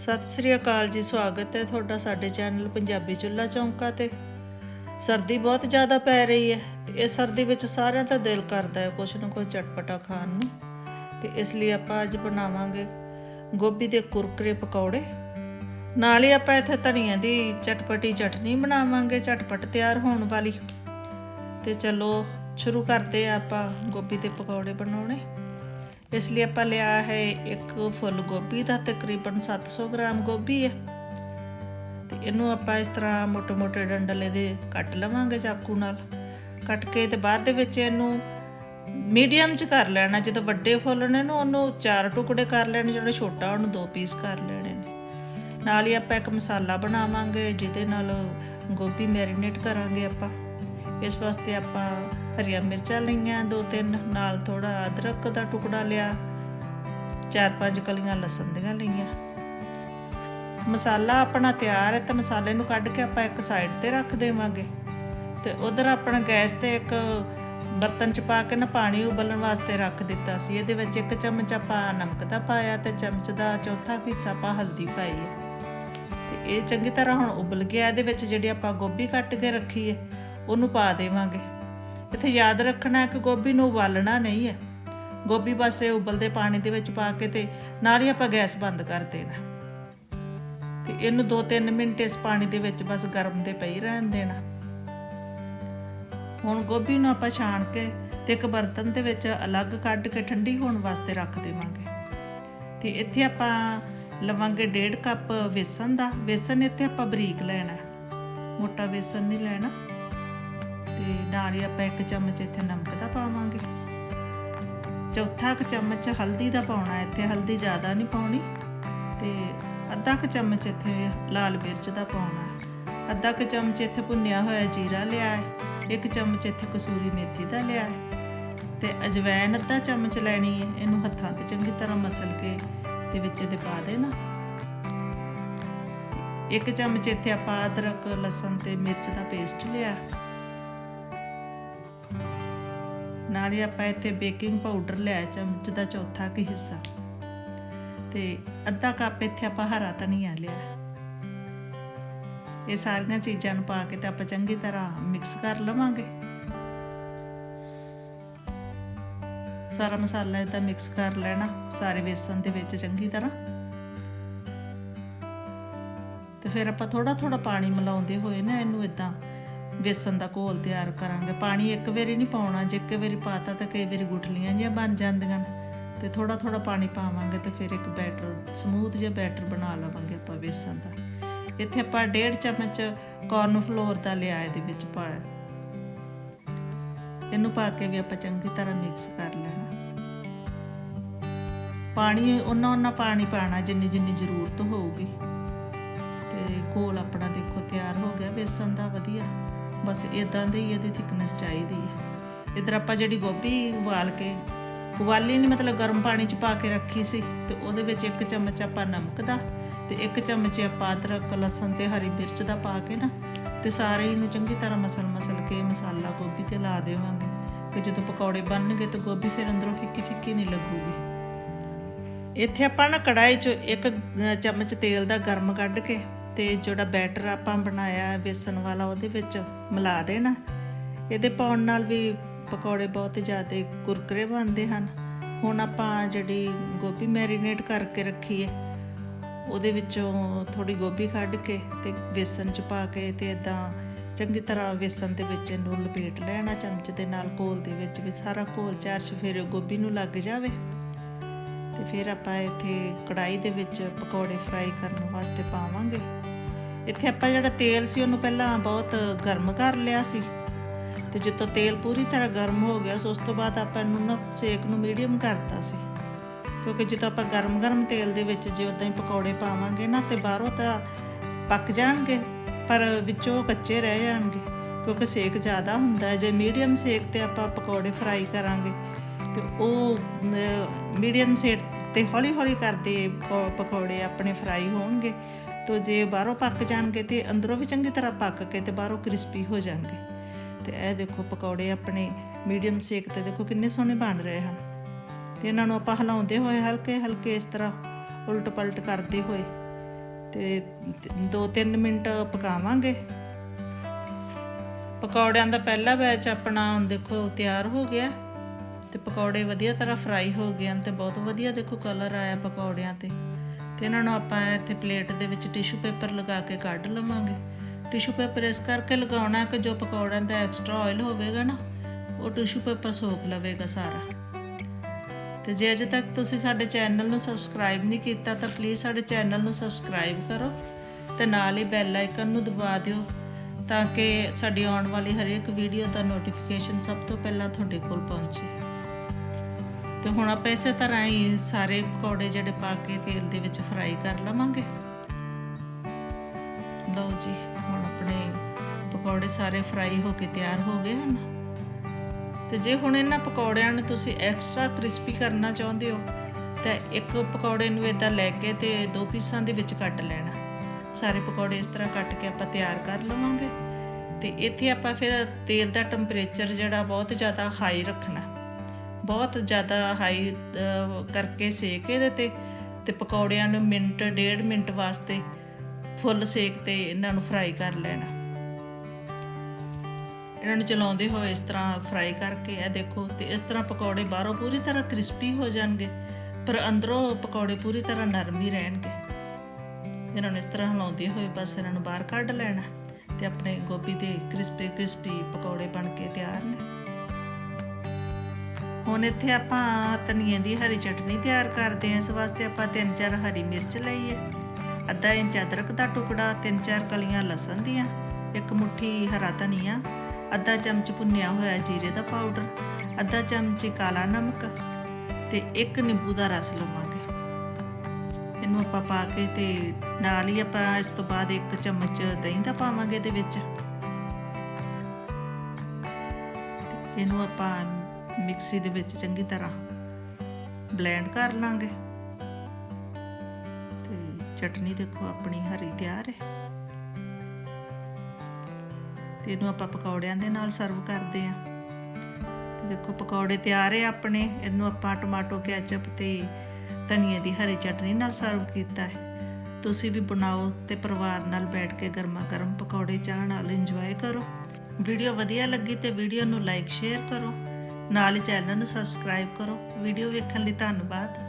ਸਤਿ ਸ੍ਰੀ ਅਕਾਲ ਜੀ, ਸਵਾਗਤ ਹੈ ਤੁਹਾਡਾ ਸਾਡੇ ਚੈਨਲ ਪੰਜਾਬੀ ਚੁੱਲਾ ਚੌਂਕਾ ਤੇ। ਸਰਦੀ ਬਹੁਤ ਜ਼ਿਆਦਾ ਪੈ ਰਹੀ ਹੈ ਤੇ ਇਹ ਸਰਦੀ ਵਿੱਚ ਸਾਰਿਆਂ ਦਾ ਦਿਲ ਕਰਦਾ ਹੈ ਕੁਛ ਨਾ ਕੁਛ ਚਟਪਟਾ ਖਾਣ ਨੂੰ। ਤੇ ਇਸ ਲਈ ਆਪਾਂ ਅੱਜ ਬਣਾਵਾਂਗੇ ਗੋਭੀ ਦੇ ਕੁਰਕਰੇ ਪਕੌੜੇ। ਨਾਲ ਹੀ ਆਪਾਂ ਇੱਥੇ ਧਨੀਆ ਦੀ ਚਟਪਟੀ ਚਟਨੀ ਬਣਾਵਾਂਗੇ, ਚਟਪਟ ਤਿਆਰ ਹੋਣ ਵਾਲੀ। ਤੇ ਚਲੋ, ਸ਼ੁਰੂ ਕਰਦੇ ਹਾਂ ਆਪਾਂ ਗੋਭੀ ਦੇ ਪਕੌੜੇ ਬਣਾਉਣੇ। ਇਸ ਲਈ ਆਪਾਂ ਲਿਆ ਹੈ ਇੱਕ ਫੁੱਲ ਗੋਭੀ ਦਾ, ਤਕਰੀਬਨ 700 ਗ੍ਰਾਮ ਗੋਭੀ ਹੈ। ਤੇ ਇਹਨੂੰ ਆਪਾਂ ਇਸ ਤਰ੍ਹਾਂ ਮੋਟੇ-ਮੋਟੇ ਡੰਡਲੇ ਦੇ ਕੱਟ ਲਵਾਂਗੇ ਚਾਕੂ ਨਾਲ। ਕੱਟ ਕੇ ਤੇ ਬਾਅਦ ਦੇ ਵਿੱਚ ਇਹਨੂੰ ਮੀਡੀਅਮ ਚ ਕਰ ਲੈਣਾ, ਜਦੋਂ ਵੱਡੇ ਫੁੱਲ ਨੇ ਨਾ, ਉਹਨੂੰ ਚਾਰ ਟੁਕੜੇ ਕਰ ਲੈਣੇ, ਜਿਹੜਾ ਛੋਟਾ, ਉਹਨੂੰ ਦੋ ਪੀਸ ਕਰ ਲੈਣੇ ਨੇ। ਨਾਲ ਹੀ ਆਪਾਂ ਇੱਕ ਮਸਾਲਾ ਬਣਾਵਾਂਗੇ, ਜਿਹਦੇ ਨਾਲ ਗੋਭੀ ਮੈਰੀਨੇਟ ਕਰਾਂਗੇ ਆਪਾਂ। ਇਸ ਵਾਸਤੇ ਆਪਾਂ ਹਰੀਆਂ ਮਿਰਚਾਂ ਲਈਆਂ, ਦੋ ਤਿੰਨ, ਨਾਲ ਥੋੜਾ ਅਦਰਕ ਦਾ ਟੁਕੜਾ ਲਿਆ। ਚਾਰ ਪੰਜ ਕਲੀਆਂ ਲਸਣ ਦੀਆਂ ਲਈਆਂ। ਮਸਾਲਾ ਆਪਣਾ ਤਿਆਰ ਹੈ ਤਾਂ ਮਸਾਲੇ ਨੂੰ ਕੱਢ ਕੇ ਆਪਾਂ ਇੱਕ ਸਾਈਡ ਤੇ ਰੱਖ ਦੇਵਾਂਗੇ। ਤੇ ਉਧਰ ਆਪਣਾ ਗੈਸ ਤੇ ਇੱਕ ਬਰਤਨ ਚ ਪਾ ਕੇ ਨਾ ਪਾਣੀ ਉਬਲਣ ਵਾਸਤੇ ਰੱਖ ਦਿੱਤਾ ਸੀ। ਇਹਦੇ ਵਿੱਚ ਇੱਕ ਚਮਚ ਆਪਾਂ ਨਮਕ ਦਾ ਪਾਇਆ ਤੇ ਚਮਚ ਦਾ ਚੌਥਾ ਹਿੱਸਾ ਆਪਾਂ ਹਲਦੀ ਪਾਈ ਹੈ। ਤੇ ਇਹ ਚੰਗੀ ਤਰ੍ਹਾਂ ਹੁਣ ਉਬਲ ਗਿਆ। ਇਹਦੇ ਵਿੱਚ ਜਿਹੜੀ ਆਪਾਂ ਗੋਭੀ ਕੱਟ ਕੇ ਰੱਖੀ ਹੈ, ਉਹਨੂੰ ਪਾ ਦੇਵਾਂਗੇ। ਇੱਥੇ ਯਾਦ ਰੱਖਣਾ ਕਿ ਗੋਭੀ ਨੂੰ ਉਬਾਲਣਾ ਨਹੀਂ ਹੈ। ਗੋਭੀ ਬਸ ਇਹ ਉਬਲਦੇ ਪਾਣੀ ਦੇ ਵਿੱਚ ਪਾ ਕੇ ਤੇ ਨਾਲ ਹੀ ਆਪਾਂ ਗੈਸ ਬੰਦ ਕਰ ਦੇਣਾ ਤੇ ਇਹਨੂੰ 2-3 ਮਿੰਟ ਇਸ ਪਾਣੀ ਦੇ ਵਿੱਚ ਬਸ ਗਰਮ ਤੇ ਪਈ ਰਹਿਣ ਦੇਣਾ ਹੁਣ ਗੋਭੀ ਨੂੰ ਆਪਾਂ ਛਾਣ ਕੇ ਤੇ ਇੱਕ ਬਰਤਨ ਦੇ ਵਿੱਚ ਅਲੱਗ ਕੱਢ ਕੇ ਠੰਡੀ ਹੋਣ ਵਾਸਤੇ ਰੱਖ ਦੇਵਾਂਗੇ। ਤੇ ਇੱਥੇ ਆਪਾਂ ਲਵਾਂਗੇ 1.5 ਕੱਪ ਵੇਸਣ ਦਾ। ਵੇਸਣ ਇੱਥੇ ਆਪਾਂ ਬਰੀਕ ਲੈਣਾ ਮੋਟਾ ਵੇਸਣ ਨਹੀਂ ਲੈਣਾ। ਤੇ ਨਾਲ ਹੀ ਆਪਾਂ ਇੱਕ ਚਮਚ ਇੱਥੇ ਨਮਕ ਦਾ ਪਾਵਾਂਗੇ। ਚੌਥਾ ਕੁ ਚਮਚ ਹਲਦੀ ਦਾ ਪਾਉਣਾ, ਇੱਥੇ ਹਲਦੀ ਜ਼ਿਆਦਾ ਨਹੀਂ ਪਾਉਣੀ। ਤੇ ਅੱਧਾ ਕੁ ਚਮਚ ਇੱਥੇ ਲਾਲ ਮਿਰਚ ਦਾ ਪਾਉਣਾ। ਅੱਧਾ ਕੁ ਚਮਚ ਇੱਥੇ ਭੁੰਨਿਆ ਹੋਇਆ ਜੀਰਾ ਲਿਆ ਹੈ, ਇੱਕ ਚਮਚ ਇੱਥੇ ਕਸੂਰੀ ਮੇਥੀ ਦਾ ਲਿਆ ਹੈ। ਤੇ ਅਜਵਾਇਣ ਅੱਧਾ ਚਮਚ ਲੈਣੀ ਹੈ, ਇਹਨੂੰ ਹੱਥਾਂ ਤੇ ਚੰਗੀ ਤਰ੍ਹਾਂ ਮਸਲ ਕੇ ਤੇ ਵਿੱਚ ਇਹਦੇ ਪਾ ਦੇਣਾ। ਇੱਕ ਚਮਚ ਇੱਥੇ ਆਪਾਂ ਅਦਰਕ, ਲਸਣ ਤੇ ਮਿਰਚ ਦਾ ਪੇਸਟ ਲਿਆ। ਨਾਲ ਹੀ ਆਪਾਂ ਇੱਥੇ ਬੇਕਿੰਗ ਪਾਊਡਰ ਲਿਆ ਚਮਚ ਦਾ ਚੌਥਾ ਕੁ ਹਿੱਸਾ। ਤੇ ਅੱਧਾ ਕੱਪ ਇੱਥੇ ਆਪਾਂ ਹਰਾ ਧਨੀਆ ਲਿਆ। ਇਹ ਸਾਰੀਆਂ ਚੀਜ਼ਾਂ ਨੂੰ ਪਾ ਕੇ ਤੇ ਆਪਾਂ ਚੰਗੀ ਤਰ੍ਹਾਂ ਮਿਕਸ ਕਰ ਲਵਾਂਗੇ। ਸਾਰਾ ਮਸਾਲਾ ਇਹਦਾ ਮਿਕਸ ਕਰ ਲੈਣਾ, ਸਾਰੇ ਵੇਸਣ ਦੇ ਵਿੱਚ ਚੰਗੀ ਤਰ੍ਹਾਂ। ਤੇ ਫਿਰ ਆਪਾਂ ਥੋੜਾ ਥੋੜਾ ਪਾਣੀ ਮਿਲਾਉਂਦੇ ਹੋਏ ਨਾ ਇਹਨੂੰ ਇਦਾਂ ਵੇਸਣ ਦਾ ਘੋਲ ਤਿਆਰ ਕਰਾਂਗੇ। ਪਾਣੀ ਇੱਕ ਵਾਰੀ ਨਹੀਂ ਪਾਉਣਾ, ਜੇ ਇੱਕ ਵਾਰੀ ਪਾਤਾ ਤਾਂ ਕਈ ਵਾਰੀ ਗੁਠਲੀਆਂ ਜਿਹੀਆਂ ਬਣ ਜਾਂਦੀਆਂ ਨੇ। ਤੇ ਥੋੜਾ ਥੋੜਾ ਪਾਣੀ ਪਾਵਾਂਗੇ ਤੇ ਫਿਰ ਇੱਕ ਬੈਟਰ, ਸਮੂਥ ਜਿਹਾ ਬੈਟਰ ਬਣਾ ਲਵਾਂਗੇ ਆਪਾਂ ਵੇਸਣ ਦਾ। ਇੱਥੇ ਆਪਾਂ 1.5 ਚਮਚ ਕਾਰਨ ਫਲੋਰ ਦਾ ਲਿਆ ਇਹਦੇ ਵਿੱਚ ਪਾ। ਇਹਨੂੰ ਪਾ ਕੇ ਵੀ ਆਪਾਂ ਚੰਗੀ ਤਰ੍ਹਾਂ ਮਿਕਸ ਕਰ ਲੈਣਾ। ਪਾਣੀ ਉਹਨਾਂ ਉਹਨਾਂ ਪਾਣੀ ਪਾਣਾ ਜਿੰਨੀ ਜਿੰਨੀ ਜ਼ਰੂਰਤ ਹੋਊਗੀ। ਤੇ ਘੋਲ ਆਪਣਾ ਦੇਖੋ ਤਿਆਰ ਹੋ ਗਿਆ ਬੇਸਨ ਦਾ ਵਧੀਆ। ਬਸ ਇਦਾਂ ਦੇ ਹੀ ਇਹਦੀ ਥਿਕਨੈਸ ਚਾਹੀਦੀ ਹੈ। ਇਧਰ ਆਪਾਂ ਜਿਹੜੀ ਗੋਭੀ ਉਬਾਲ ਕੇ, ਉਬਾਲੀ ਨਹੀਂ ਮਤਲਬ ਗਰਮ ਪਾਣੀ ਚ ਪਾ ਕੇ ਰੱਖੀ ਸੀ ਤੇ ਉਹਦੇ ਵਿੱਚ ਇੱਕ ਚਮਚ ਆਪਾਂ ਨਮਕ ਦਾ ਤੇ ਇੱਕ ਚਮਚ ਆਪਾਂ ਅਦਰਕ ਲਸਣ ਤੇ ਹਰੀ ਮਿਰਚ ਦਾ ਪਾ ਕੇ ਨਾ ਤੇ ਸਾਰੇ ਇਹਨੂੰ ਚੰਗੀ ਤਰ੍ਹਾਂ ਮਸਲ ਮਸਲ ਕੇ ਮਸਾਲਾ ਗੋਭੀ ਤੇ ਲਾ ਦੇਵਾਂਗੇ। ਕਿ ਜਦੋਂ ਪਕੌੜੇ ਬਣਨਗੇ ਤਾਂ ਗੋਭੀ ਫਿਰ ਅੰਦਰੋਂ ਫਿੱਕੀ ਫਿੱਕੀ ਨਹੀਂ ਲੱਗੂਗੀ। ਇੱਥੇ ਆਪਾਂ ਨਾ ਕੜਾਈ 'ਚ ਇੱਕ ਚਮਚ ਤੇਲ ਦਾ ਗਰਮ ਕੱਢ ਕੇ ਤੇ ਜਿਹੜਾ ਬੈਟਰ ਆਪਾਂ ਬਣਾਇਆ ਵੇਸਣ ਵਾਲਾ, ਉਹਦੇ ਵਿੱਚ ਮਿਲਾ ਦੇਣਾ। ਇਹਦੇ ਪਾਉਣ ਨਾਲ ਵੀ ਪਕੌੜੇ ਬਹੁਤ ਜ਼ਿਆਦਾ ਕੁਰਕਰੇ ਬਣਦੇ ਹਨ। ਹੁਣ ਆਪਾਂ ਜਿਹੜੀ ਗੋਭੀ ਮੈਰੀਨੇਟ ਕਰਕੇ ਰੱਖੀ ਹੈ ਉਹਦੇ ਵਿੱਚੋਂ ਥੋੜੀ ਗੋਭੀ ਕੱਢ ਕੇ ਤੇ ਵੇਸਣ ਚ ਪਾ ਕੇ ਤੇ ਇਦਾਂ ਚੰਗੀ ਤਰ੍ਹਾਂ ਵੇਸਣ ਦੇ ਵਿੱਚ ਇਹਨੂੰ ਲਪੇਟ ਲੈਣਾ, ਚਮਚ ਦੇ ਨਾਲ ਘੋਲ ਦੇ ਵਿੱਚ ਵੀ ਸਾਰਾ ਘੋਲ, ਚਾਰ ਚਫੇਰੇ ਗੋਭੀ ਨੂੰ ਲੱਗ ਜਾਵੇ। ਤੇ ਫਿਰ ਆਪਾਂ ਇੱਥੇ ਕੜਾਈ ਦੇ ਵਿੱਚ ਪਕੌੜੇ ਫਰਾਈ ਕਰਨ ਵਾਸਤੇ ਪਾਵਾਂਗੇ। ਇੱਥੇ ਆਪਾਂ ਜਿਹੜਾ ਤੇਲ ਸੀ ਉਹਨੂੰ ਪਹਿਲਾਂ ਬਹੁਤ ਗਰਮ ਕਰ ਲਿਆ ਸੀ। ਤੇ ਜਦੋਂ ਤੇਲ ਪੂਰੀ ਤਰ੍ਹਾਂ ਗਰਮ ਹੋ ਗਿਆ ਸੋ ਉਸ ਤੋਂ ਬਾਅਦ ਆਪਾਂ ਇਹਨੂੰ ਨਾ ਸੇਕ ਨੂੰ ਮੀਡੀਅਮ ਕਰਤਾ ਸੀ। ਕਿਉਂਕਿ ਜਦੋਂ ਆਪਾਂ ਗਰਮ-ਗਰਮ ਤੇਲ ਦੇ ਵਿੱਚ ਜੇ ਉਦਾਂ ਹੀ ਪਕੌੜੇ ਪਾਵਾਂਗੇ ਨਾ ਤੇ ਬਾਹਰੋਂ ਤਾਂ ਪੱਕ ਜਾਣਗੇ, ਪਰ ਵਿੱਚੋਂ ਕੱਚੇ ਰਹਿ ਜਾਣਗੇ। ਕਿਉਂਕਿ ਸੇਕ ਜ਼ਿਆਦਾ ਹੁੰਦਾ ਹੈ। ਜੇ ਮੀਡੀਅਮ ਸੇਕ ਤੇ ਆਪਾਂ ਪਕੌੜੇ ਫਰਾਈ ਕਰਾਂਗੇ, ਤੇ ਉਹ ਮੀਡੀਅਮ ਸੇਕ ਤੇ ਹੌਲੀ-ਹੌਲੀ ਕਰਦੇ ਪਕੌੜੇ ਆਪਣੇ ਫਰਾਈ ਹੋਣਗੇ। ਤੋ ਜੇ ਬਾਹਰੋਂ ਪੱਕ ਜਾਣਗੇ ਤੇ ਅੰਦਰੋਂ ਵੀ ਚੰਗੀ ਤਰ੍ਹਾਂ ਪੱਕ ਕੇ ਤੇ ਬਾਹਰੋਂ ਕ੍ਰਿਸਪੀ ਹੋ ਜਾਣਗੇ। ਤੇ ਇਹ ਦੇਖੋ ਪਕੌੜੇ ਆਪਣੇ ਮੀਡੀਅਮ ਸੇਕ ਤੇ ਦੇਖੋ ਕਿੰਨੇ ਸੋਹਣੇ ਬਣ ਰਹੇ ਹਨ। ਤੇ ਇਹਨਾਂ ਨੂੰ ਆਪਾਂ ਹਿਲਾਉਂਦੇ ਹੋਏ ਹਲਕੇ ਹਲਕੇ ਇਸ ਤਰ੍ਹਾਂ ਉਲਟ ਪਲਟ ਕਰਦੇ ਹੋਏ ਤੇ 2-3 ਮਿੰਟ ਪਕਾਵਾਂਗੇ। ਪਕੌੜਿਆਂ ਦਾ ਪਹਿਲਾ ਬੈਚ ਆਪਣਾ ਦੇਖੋ ਤਿਆਰ ਹੋ ਗਿਆ। ਤੇ ਪਕੌੜੇ ਵਧੀਆ ਤਰ੍ਹਾਂ ਫਰਾਈ ਹੋ ਗਏ ਹਨ ਤੇ ਬਹੁਤ ਵਧੀਆ ਦੇਖੋ ਕਲਰ ਆਇਆ ਪਕੌੜਿਆਂ ਤੇ। ਤੇ ਇਹਨਾਂ ਨੂੰ ਆਪਾਂ ਇੱਥੇ ਪਲੇਟ ਦੇ ਵਿੱਚ ਟਿਸ਼ੂ ਪੇਪਰ ਲਗਾ ਕੇ ਕੱਢ ਲਵਾਂਗੇ। ਟਿਸ਼ੂ ਪੇਪਰ ਇਸ ਕਰਕੇ ਲਗਾਉਣਾ ਕਿ ਜੋ ਪਕੌੜਿਆਂ ਦਾ ਐਕਸਟਰਾ ਆਇਲ ਹੋਵੇਗਾ ਨਾ, ਉਹ ਟਿਸ਼ੂ ਪੇਪਰ ਸੋਖ ਲਵੇਗਾ ਸਾਰਾ। ਤੇ ਜੇ ਅਜੇ ਤੱਕ ਤੁਸੀਂ ਸਾਡੇ ਚੈਨਲ ਨੂੰ ਸਬਸਕ੍ਰਾਈਬ ਨਹੀਂ ਕੀਤਾ, ਤਾਂ ਪਲੀਜ਼ ਸਾਡੇ ਚੈਨਲ ਨੂੰ ਸਬਸਕ੍ਰਾਈਬ ਕਰੋ ਤੇ ਨਾਲ ਹੀ ਬੈਲ ਆਈਕਨ ਨੂੰ ਦਬਾ ਦਿਓ ਤਾਂ ਕਿ ਸਾਡੀ ਆਉਣ ਵਾਲੀ ਹਰੇਕ ਵੀਡੀਓ ਦਾ ਨੋਟੀਫਿਕੇਸ਼ਨ ਸਭ ਤੋਂ ਪਹਿਲਾਂ ਤੁਹਾਡੇ ਕੋਲ ਪਹੁੰਚੇ। ਤੇ ਹੁਣ ਆਪਾਂ ਇਸੇ ਤਰ੍ਹਾਂ ਹੀ ਸਾਰੇ ਪਕੌੜੇ ਜਿਹੜੇ ਪਾ ਕੇ ਤੇਲ ਦੇ ਵਿੱਚ ਫਰਾਈ ਕਰ ਲਵਾਂਗੇ। ਲਓ ਜੀ, ਹੁਣ ਆਪਣੇ ਪਕੌੜੇ ਸਾਰੇ ਫਰਾਈ ਹੋ ਕੇ ਤਿਆਰ ਹੋ ਗਏ ਹਨ। ਤੇ ਜੇ ਹੁਣ ਇਹਨਾਂ ਪਕੌੜਿਆਂ ਨੂੰ ਤੁਸੀਂ ਐਕਸਟਰਾ ਕ੍ਰਿਸਪੀ ਕਰਨਾ ਚਾਹੁੰਦੇ ਹੋ, ਤਾਂ ਇੱਕ ਪਕੌੜੇ ਨੂੰ ਇਦਾਂ ਲੈ ਕੇ ਤੇ ਦੋ ਪੀਸਾਂ ਦੇ ਵਿੱਚ ਕੱਟ ਲੈਣਾ। ਸਾਰੇ ਪਕੌੜੇ ਇਸ ਤਰ੍ਹਾਂ ਕੱਟ ਕੇ ਆਪਾਂ ਤਿਆਰ ਕਰ ਲਵਾਂਗੇ। ਤੇ ਇੱਥੇ ਆਪਾਂ ਫਿਰ ਤੇਲ ਦਾ ਟੈਂਪਰੇਚਰ ਜਿਹੜਾ ਬਹੁਤ ਜ਼ਿਆਦਾ ਹਾਈ ਰੱਖਣਾ। ਬਹੁਤ ਜ਼ਿਆਦਾ ਹਾਈ ਕਰਕੇ ਸੇਕ ਇਹਦੇ ਤੇ ਤੇ ਪਕੌੜਿਆਂ ਨੂੰ ਮਿੰਟ, ਡੇਢ ਮਿੰਟ ਵਾਸਤੇ ਫੁੱਲ ਸੇਕ ਤੇ ਇਹਨਾਂ ਨੂੰ ਫਰਾਈ ਕਰ ਲੈਣਾ। ਇਹਨਾਂ ਨੂੰ ਚਲਾਉਂਦੇ ਹੋਏ ਇਸ ਤਰ੍ਹਾਂ ਫਰਾਈ ਕਰਕੇ, ਇਹ ਦੇਖੋ, ਤੇ ਇਸ ਤਰ੍ਹਾਂ ਪਕੌੜੇ ਬਾਹਰੋਂ ਪੂਰੀ ਤਰ੍ਹਾਂ ਕ੍ਰਿਸਪੀ ਹੋ ਜਾਣਗੇ, ਪਰ ਅੰਦਰੋਂ ਪਕੌੜੇ ਪੂਰੀ ਤਰ੍ਹਾਂ ਨਰਮ ਹੀ ਰਹਿਣਗੇ। ਇਹਨਾਂ ਨੂੰ ਇਸ ਤਰ੍ਹਾਂ ਹਿਲਾਉਂਦੇ ਹੋਏ ਬਸ ਇਹਨਾਂ ਨੂੰ ਬਾਹਰ ਕੱਢ ਲੈਣਾ, ਤੇ ਆਪਣੇ ਗੋਭੀ ਦੇ ਕ੍ਰਿਸਪੀ ਕ੍ਰਿਸਪੀ ਪਕੌੜੇ ਬਣ ਕੇ ਤਿਆਰ ਨੇ। ਹੁਣ ਇੱਥੇ ਆਪਾਂ ਧਨੀਏ ਦੀ ਹਰੀ ਚਟਨੀ ਤਿਆਰ ਕਰਦੇ ਹਾਂ। ਇਸ ਵਾਸਤੇ ਆਪਾਂ ਤਿੰਨ ਚਾਰ ਹਰੀ ਮਿਰਚ ਲਈ ਹੈ। ਅੱਧਾ ਇੰਚ ਅਦਰਕ ਦਾ ਟੁਕੜਾ, ਤਿੰਨ ਚਾਰ ਕਲੀਆਂ ਲਸਣ ਦੀਆਂ, ਇੱਕ ਮੁਠੀ ਹਰਾ ਧਨੀਆ, ਅੱਧਾ ਚਮਚ ਭੁੰਨਿਆ ਹੋਇਆ ਜੀਰੇ ਦਾ ਪਾਊਡਰ, ਅੱਧਾ ਚਮਚ ਕਾਲਾ ਨਮਕ ਤੇ ਇੱਕ ਨਿੰਬੂ ਦਾ ਰਸ ਲਵਾਂਗੇ। ਇਹਨੂੰ ਆਪਾਂ ਪਾ ਕੇ ਤੇ ਨਾਲ ਹੀ ਆਪਾਂ ਇਸ ਤੋਂ ਬਾਅਦ ਇੱਕ ਚਮਚ ਦਹੀਂ ਦਾ ਪਾਵਾਂਗੇ ਇਹਦੇ ਵਿੱਚ। ਇਹਨੂੰ ਆਪਾਂ ਮਿਕਸੀ ਦੇ ਵਿੱਚ ਚੰਗੀ ਤਰ੍ਹਾਂ ਬਲੈਂਡ ਕਰ ਲਾਂਗੇ। ਤੇ ਚਟਨੀ ਦੇਖੋ ਆਪਣੀ ਹਰੀ ਤਿਆਰ ਹੈ। ਤੇ ਇਹਨੂੰ ਆਪਾਂ ਪਕੌੜਿਆਂ ਦੇ ਨਾਲ ਸਰਵ ਕਰਦੇ ਆਂ ਤੇ ਦੇਖੋ ਪਕੌੜੇ ਤਿਆਰ ਹੈ ਆਪਣੇ। ਇਹਨੂੰ ਆਪਾਂ ਟਮਾਟੋ ਕੈਚਅਪ ਤੇ ਧਨੀਏ ਦੀ ਹਰੀ ਚਟਨੀ ਨਾਲ ਸਰਵ ਕੀਤਾ ਹੈ। ਤੁਸੀਂ ਵੀ ਬਣਾਓ ਤੇ ਪਰਿਵਾਰ ਨਾਲ ਬੈਠ ਕੇ ਗਰਮਾ ਗਰਮ ਪਕੌੜੇ ਚਾਹ ਨਾਲ ਇੰਜੋਏ ਕਰੋ। ਵੀਡੀਓ ਵਧੀਆ ਲੱਗੀ ਤੇ ਵੀਡੀਓ ਨੂੰ ਲਾਈਕ ਸ਼ੇਅਰ ਕਰੋ। ਨਾਲ ਹੀ ਚੈਨਲ ਨੂੰ ਸਬਸਕ੍ਰਾਈਬ ਕਰੋ। ਵੀਡੀਓ ਵੇਖਣ ਲਈ ਧੰਨਵਾਦ।